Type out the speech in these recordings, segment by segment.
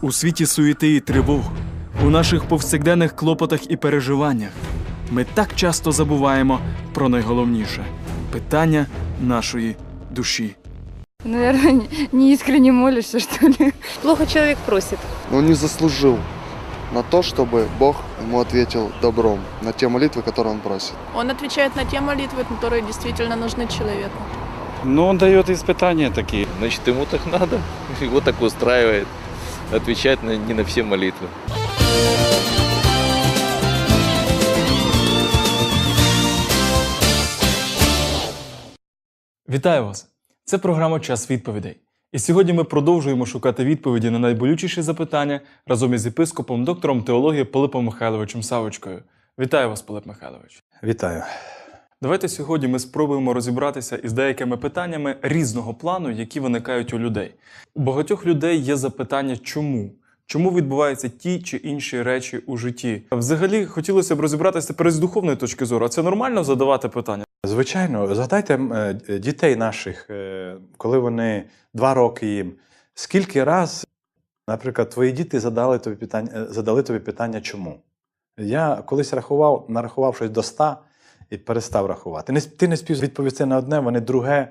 У світі суєти і тривог, у наших повсякденних клопотах і переживаннях ми так часто забуваємо про найголовніше питання нашої душі. Наверное, не- не искренне молишься, что ли? Плохо человек просит. Он не заслужил на то, чтобы Бог ему ответил добром на те молитвы, которые он просит. Он отвечает на те молитвы, которые действительно нужны человеку. Ну, он дает испытания такие. Значит, ему так надо, его так устраивает отвечать на, не на все молитвы. Вітаю вас! Це програма Час відповідей. І сьогодні ми продовжуємо шукати відповіді на найболючіші запитання разом із єпископом, доктором теології Пилипом Михайловичем Савочкою. Вітаю вас, Пилип Михайлович. Вітаю. Давайте сьогодні ми спробуємо розібратися із деякими питаннями різного плану, які виникають у людей. У багатьох людей є запитання, чому? Чому відбуваються ті чи інші речі у житті? Взагалі хотілося б розібратися тепер з духовної точки зору. А це нормально задавати питання? Звичайно, згадайте е, дітей наших, е, коли вони два роки їм. Скільки раз, наприклад, твої діти задали тобі питання, е, задали тобі питання, чому? Я колись рахував, нарахував щось до ста і перестав рахувати. Ти не спів відповісти на одне, вони друге.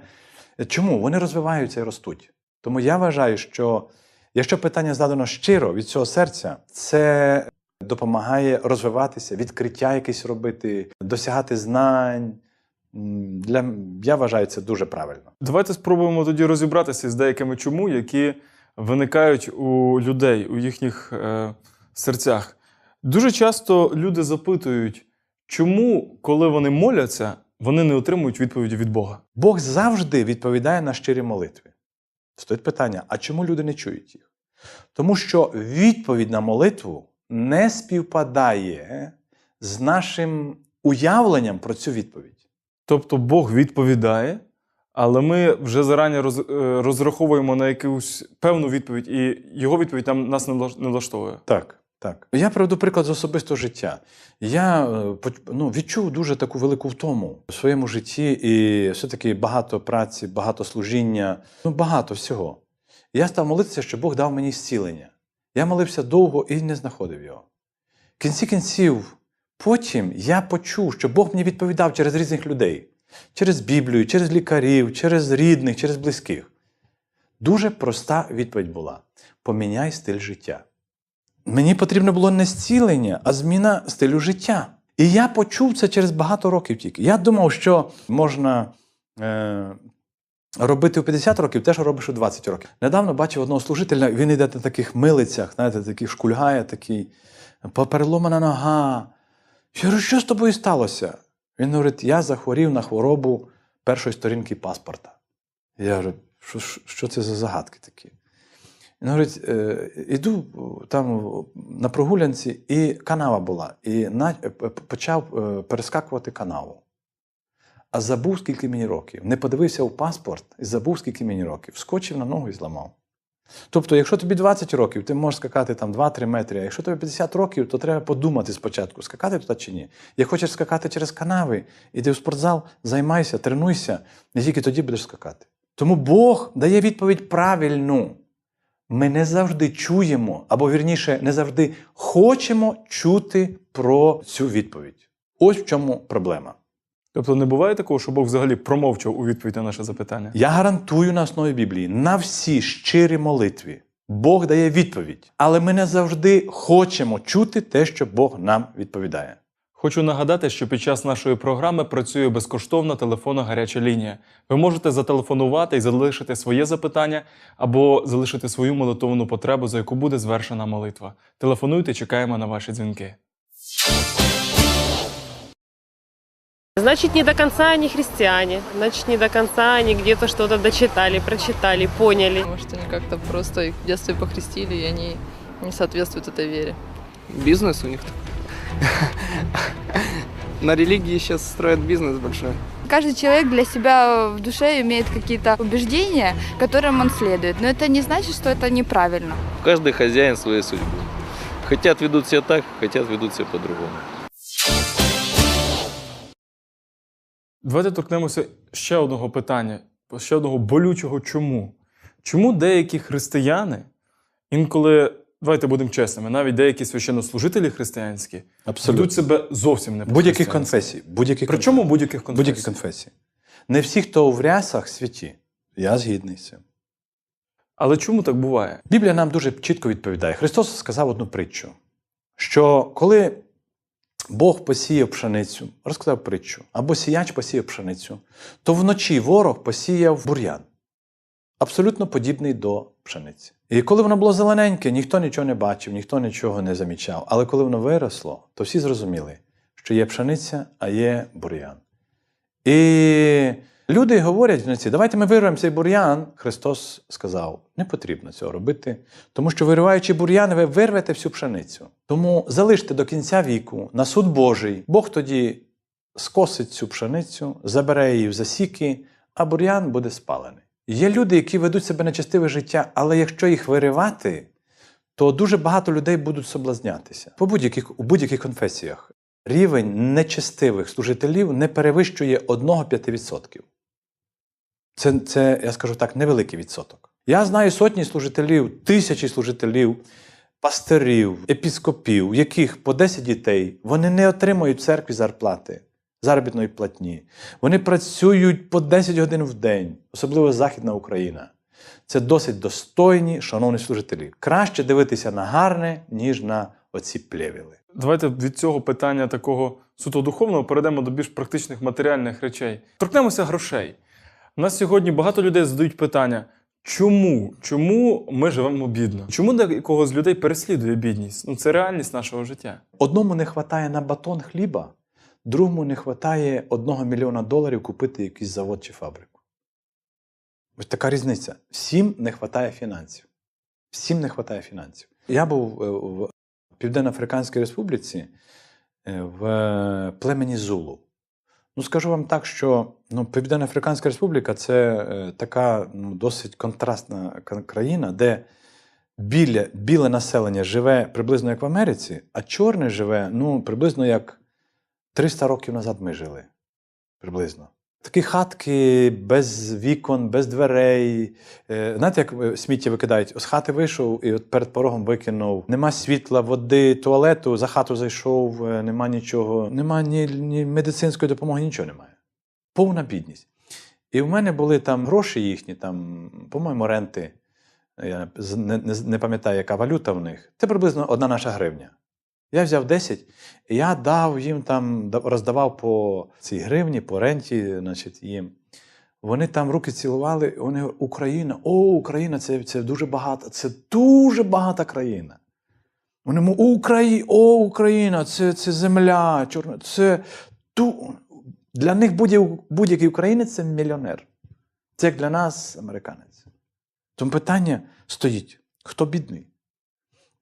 Чому? Вони розвиваються і ростуть. Тому я вважаю, що якщо питання задано щиро від цього серця, це допомагає розвиватися, відкриття якесь робити, досягати знань. Для, я вважаю це дуже правильно. Давайте спробуємо тоді розібратися з деякими чому, які виникають у людей, у їхніх е, серцях. Дуже часто люди запитують, чому, коли вони моляться, вони не отримують відповіді від Бога. Бог завжди відповідає на щирі молитви. Стоїть питання: а чому люди не чують їх? Тому що відповідь на молитву не співпадає з нашим уявленням про цю відповідь. Тобто Бог відповідає, але ми вже зарані е, розраховуємо на якусь певну відповідь, і його відповідь нам нас не влаштовує. Так, так. Я приведу приклад з особистого життя. Я е, ну, відчув дуже таку велику втому в своєму житті, і все-таки багато праці, багато служіння, ну багато всього. Я став молитися, щоб Бог дав мені зцілення. Я молився довго і не знаходив його. В кінці кінців, потім я почув, що Бог мені відповідав через різних людей, через Біблію, через лікарів, через рідних, через близьких. Дуже проста відповідь була: поміняй стиль життя. Мені потрібно було не зцілення, а зміна стилю життя. І я почув це через багато років тільки. Я думав, що можна е, робити у 50 років те, що робиш у 20 років. Недавно бачив одного служителя, він йде на таких милицях, знаєте, такий шкульгає, такий, переломана нога. Я говорю, що з тобою сталося? Він говорить: я захворів на хворобу першої сторінки паспорта. Я говорю, що- що це за загадки такі? Він говорить, е, іду там на прогулянці, і канава була. І е, почав е, перескакувати канаву. А забув, скільки мені років. Не подивився в паспорт і забув, скільки мені років. Скочив на ногу і зламав. Тобто, якщо тобі 20 років, ти можеш скакати там 2-3 метри, а якщо тобі 50 років, то треба подумати спочатку, скакати туди чи ні. Як хочеш скакати через канави, іди в спортзал, займайся, тренуйся, і тільки тоді будеш скакати. Тому Бог дає відповідь правильну. Ми не завжди чуємо, або вірніше, не завжди хочемо чути про цю відповідь. Ось в чому проблема. Тобто не буває такого, що Бог взагалі промовчав у відповідь на наше запитання. Я гарантую на основі Біблії на всі щирі молитві. Бог дає відповідь, але ми не завжди хочемо чути те, що Бог нам відповідає. Хочу нагадати, що під час нашої програми працює безкоштовна телефонна гаряча лінія. Ви можете зателефонувати і залишити своє запитання або залишити свою молитовну потребу, за яку буде звершена молитва. Телефонуйте, чекаємо на ваші дзвінки. Значит, не до конца они христиане. Значит, не до конца они где-то что-то дочитали, прочитали, поняли. Может, они как-то просто их в детстве похрестили, и они не соответствуют этой вере. Бизнес у них На религии сейчас строят бизнес большой. Каждый человек для себя в душе имеет какие-то убеждения, которым он следует. Но это не значит, что это неправильно. Каждый хозяин своей судьбы. Хотят ведут себя так, хотят ведут себя по-другому. Давайте торкнемося ще одного питання, ще одного болючого чому. Чому деякі християни інколи давайте будемо чесними, навіть деякі священнослужителі християнські Абсолютно. ведуть себе зовсім не Будь-яких конфесій. Будь-яких Причому будь-яких конфесій. Будь-які конфесії. Не всі, хто в рясах, святі. Я згідний з цим. Але чому так буває? Біблія нам дуже чітко відповідає. Христос сказав одну притчу, що коли Бог посіяв пшеницю, розказав притчу, або сіяч посіяв пшеницю, то вночі ворог посіяв бур'ян, абсолютно подібний до пшениці. І коли воно було зелененьке, ніхто нічого не бачив, ніхто нічого не замічав. Але коли воно виросло, то всі зрозуміли, що є пшениця, а є бур'ян. І люди говорять жниці, давайте ми вирвемо цей бур'ян. Христос сказав, не потрібно цього робити, тому що вириваючи бур'ян, ви вирвете всю пшеницю. Тому залиште до кінця віку на суд Божий. Бог тоді скосить цю пшеницю, забере її в засіки, а бур'ян буде спалений. Є люди, які ведуть себе нечестиве життя, але якщо їх виривати, то дуже багато людей будуть соблазнятися. По будь-яких, у будь-яких конфесіях рівень нечестивих служителів не перевищує 1-5%. Це, це, я скажу так, невеликий відсоток. Я знаю сотні служителів, тисячі служителів, пастирів, епіскопів, яких по 10 дітей, вони не отримують в церкві зарплати, заробітної платні. Вони працюють по 10 годин в день, особливо Західна Україна. Це досить достойні, шановні служителі. Краще дивитися на гарне, ніж на оці плевіли. Давайте від цього питання такого суто духовного перейдемо до більш практичних матеріальних речей. Торкнемося грошей. У нас сьогодні багато людей задають питання: чому? Чому ми живемо бідно? Чому декого з людей переслідує бідність? Ну це реальність нашого життя. Одному не вистачає на батон хліба, другому не вистачає одного мільйона доларів купити якийсь завод чи фабрику. Ось така різниця. Всім не вистачає фінансів. Всім не вистачає фінансів. Я був е, в Південно-Африканській Республіці е, в племені Зулу. Ну, скажу вам так, що ну, Південно-Африканська Республіка це е, така ну, досить контрастна країна, де біля, біле населення живе приблизно як в Америці, а чорне живе ну, приблизно як 300 років назад ми жили. Приблизно. Такі хатки без вікон, без дверей. Е, Знаєте, як е, сміття викидають? З хати вийшов і от перед порогом викинув. Нема світла, води, туалету, за хату зайшов, е, нема нічого, нема ні, ні медицинської допомоги, нічого немає. Повна бідність. І в мене були там гроші їхні, там, по-моєму, ренти. Я не, не, не пам'ятаю, яка валюта в них. Це приблизно одна наша гривня. Я взяв 10, і я дав їм там, роздавав по цій гривні, по ренті, значить, їм. Вони там руки цілували, вони Україна, о, Україна, це, це дуже багата, це дуже багата країна. Вони мов, Украї, о, Україна, це, це земля, чорна, це ту. Для них будь- будь-який українець це мільйонер. Це як для нас американець. Тому питання стоїть: хто бідний?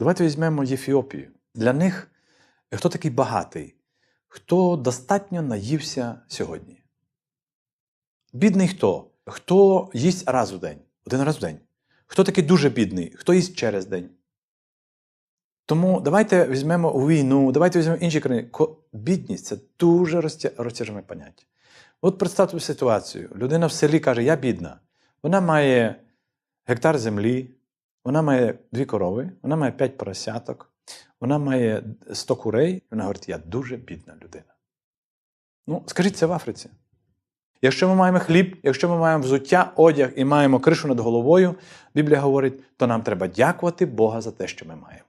Давайте візьмемо Єфіопію. Для них хто такий багатий? Хто достатньо наївся сьогодні? Бідний хто? Хто їсть раз у день, один раз в день. Хто такий дуже бідний? Хто їсть через день? Тому давайте візьмемо війну, давайте візьмемо інші країни. Бідність це дуже розтя- розтяжне поняття. От представте ситуацію. Людина в селі каже, я бідна. Вона має гектар землі, вона має дві корови, вона має п'ять поросяток, вона має 100 курей. Вона говорить, я дуже бідна людина. Ну, скажіть це в Африці. Якщо ми маємо хліб, якщо ми маємо взуття, одяг і маємо кришу над головою, Біблія говорить, то нам треба дякувати Бога за те, що ми маємо.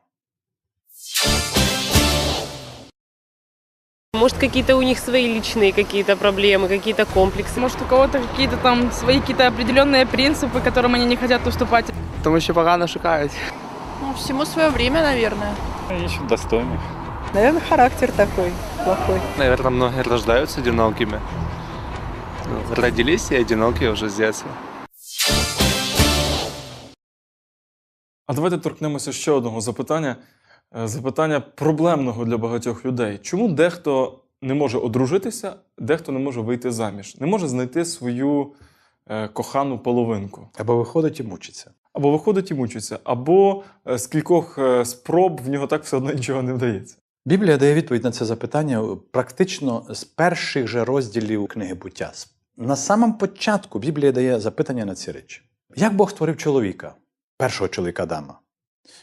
Может, какие-то у них свои личные какие-то проблемы, какие-то комплексы. Может, у кого-то какие-то там свои какие-то определенные принципы, которым они не хотят уступать. Тому що погано шукають. Ну, всему свое время, наверное. Ищут достойных. Наверное, характер такой плохой. Наверное, многие рождаются одинокими. Ну, Родились и одинокие уже с детства. А давайте торкнемося ще одного запитання. Е, Запитання проблемного для багатьох людей. Чому дехто не може одружитися, дехто не може вийти заміж, не може знайти свою е, кохану половинку? Або виходить і мучиться. Або виходить і мучиться, або е, з кількох е, спроб в нього так все одно нічого не вдається. Біблія дає відповідь на це запитання практично з перших же розділів книги буття. На самому початку Біблія дає запитання на ці речі. Як Бог створив чоловіка, першого чоловіка Адама?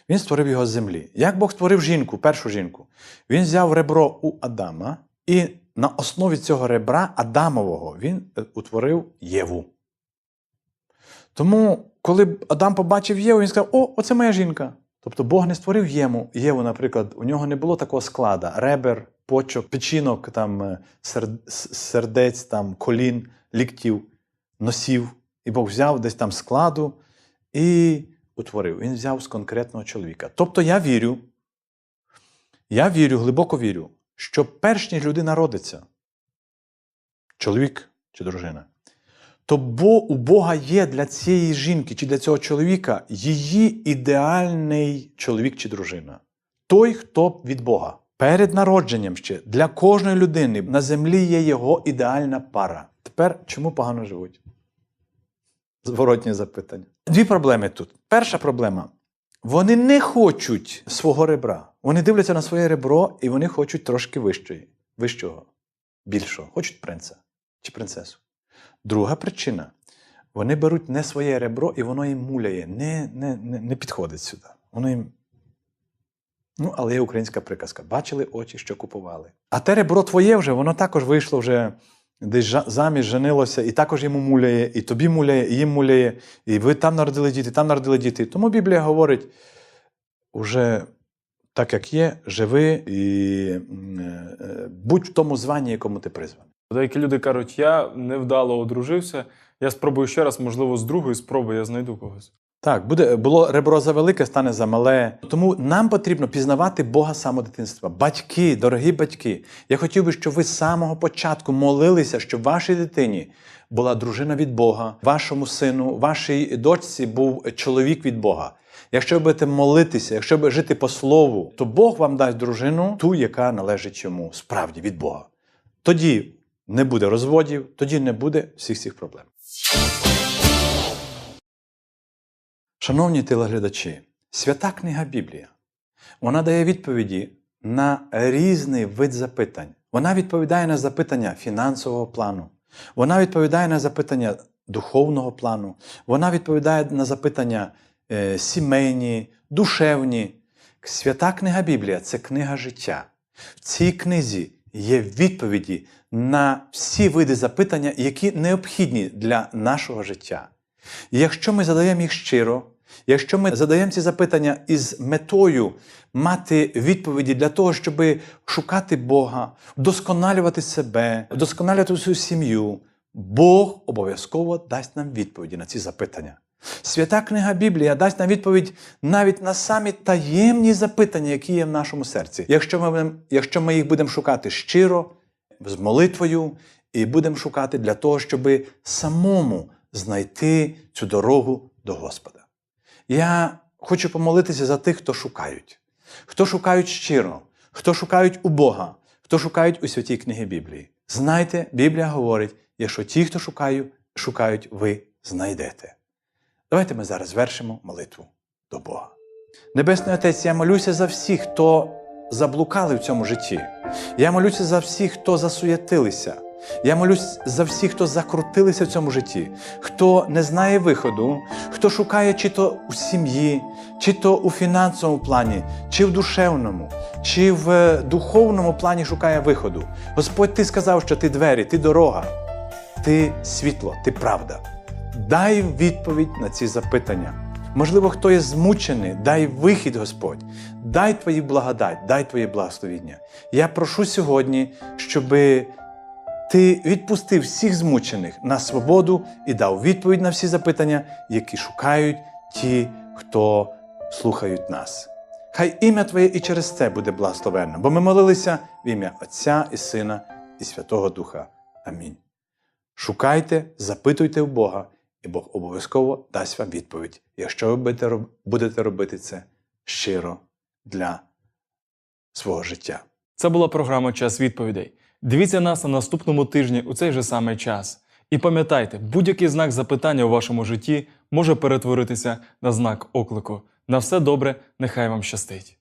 Він створив його з землі. Як Бог створив жінку, першу жінку? Він взяв ребро у Адама, і на основі цього ребра Адамового він е, утворив Єву. Тому, коли Адам побачив Єву, він сказав: О, оце моя жінка. Тобто Бог не створив Єву, Єву, наприклад, у нього не було такого склада: ребер, почок, печінок, там, е, сердець, там, колін, ліктів, носів. І Бог взяв десь там складу і утворив. Він взяв з конкретного чоловіка. Тобто я вірю, я вірю, глибоко вірю, що перш ніж людина родиться, чоловік чи дружина, то бо у Бога є для цієї жінки чи для цього чоловіка її ідеальний чоловік чи дружина. Той, хто від Бога. Перед народженням ще для кожної людини на землі є його ідеальна пара. Тепер чому погано живуть? Зворотні запитання. Дві проблеми тут. Перша проблема. Вони не хочуть свого ребра. Вони дивляться на своє ребро і вони хочуть трошки вищої, вищого, більшого. Хочуть принца чи принцесу. Друга причина. Вони беруть не своє ребро, і воно їм муляє, не, не, не, не підходить сюди. Воно їм. Ну, але є українська приказка. Бачили очі, що купували. А те ребро твоє вже, воно також вийшло вже десь заміж, женилося, і також йому муляє, і тобі муляє, і їм муляє, і ви там народили діти, там народили діти. Тому Біблія говорить: уже так як є, живи і е, е, будь в тому званні, якому ти призваний. Деякі люди кажуть, я невдало одружився, я спробую ще раз, можливо, з другої спроби я знайду когось. Так, буде, було ребро за велике, стане за мале. Тому нам потрібно пізнавати Бога з самого дитинства. Батьки, дорогі батьки, я хотів би, щоб ви з самого початку молилися, щоб вашій дитині була дружина від Бога, вашому сину, вашій дочці був чоловік від Бога. Якщо ви будете молитися, якщо ви жити по слову, то Бог вам дасть дружину, ту, яка належить йому, справді від Бога. Тоді не буде розводів, тоді не буде всіх цих проблем. Шановні телеглядачі, свята книга Біблія. Вона дає відповіді на різний вид запитань. Вона відповідає на запитання фінансового плану. Вона відповідає на запитання духовного плану. Вона відповідає на запитання е, сімейні, душевні. Свята книга Біблія це книга життя. В цій книзі є відповіді на всі види запитання, які необхідні для нашого життя. І якщо ми задаємо їх щиро, якщо ми задаємо ці запитання із метою мати відповіді для того, щоб шукати Бога, вдосконалювати себе, вдосконалювати свою сім'ю, Бог обов'язково дасть нам відповіді на ці запитання. Свята книга Біблія дасть нам відповідь навіть на самі таємні запитання, які є в нашому серці. Якщо ми, якщо ми їх будемо шукати щиро, з молитвою, і будемо шукати для того, щоб самому знайти цю дорогу до Господа. Я хочу помолитися за тих, хто шукають, хто шукають щиро, хто шукають у Бога, хто шукають у святій книгі Біблії. Знайте, Біблія говорить, якщо ті, хто шукають, шукають, ви знайдете. Давайте ми зараз звершимо молитву до Бога. Небесний Отець, я молюся за всіх, хто заблукали в цьому житті. Я молюся за всіх, хто засуєтилися. Я молюсь за всіх, хто закрутилися в цьому житті, хто не знає виходу, хто шукає чи то у сім'ї, чи то у фінансовому плані, чи в душевному, чи в е, духовному плані шукає виходу. Господь, ти сказав, що ти двері, ти дорога, ти світло, ти правда. Дай відповідь на ці запитання. Можливо, хто є змучений, дай вихід, Господь, дай Твої благодать, дай Твоє благословіння. Я прошу сьогодні, щоби ти відпустив всіх змучених на свободу і дав відповідь на всі запитання, які шукають ті, хто слухають нас. Хай ім'я Твоє і через це буде благословенно, бо ми молилися в ім'я Отця і Сина і Святого Духа. Амінь. Шукайте, запитуйте у Бога, і Бог обов'язково дасть вам відповідь, якщо ви будете робити це щиро для свого життя. Це була програма Час відповідей. Дивіться нас на наступному тижні у цей же самий час. І пам'ятайте, будь-який знак запитання у вашому житті може перетворитися на знак оклику. На все добре, нехай вам щастить.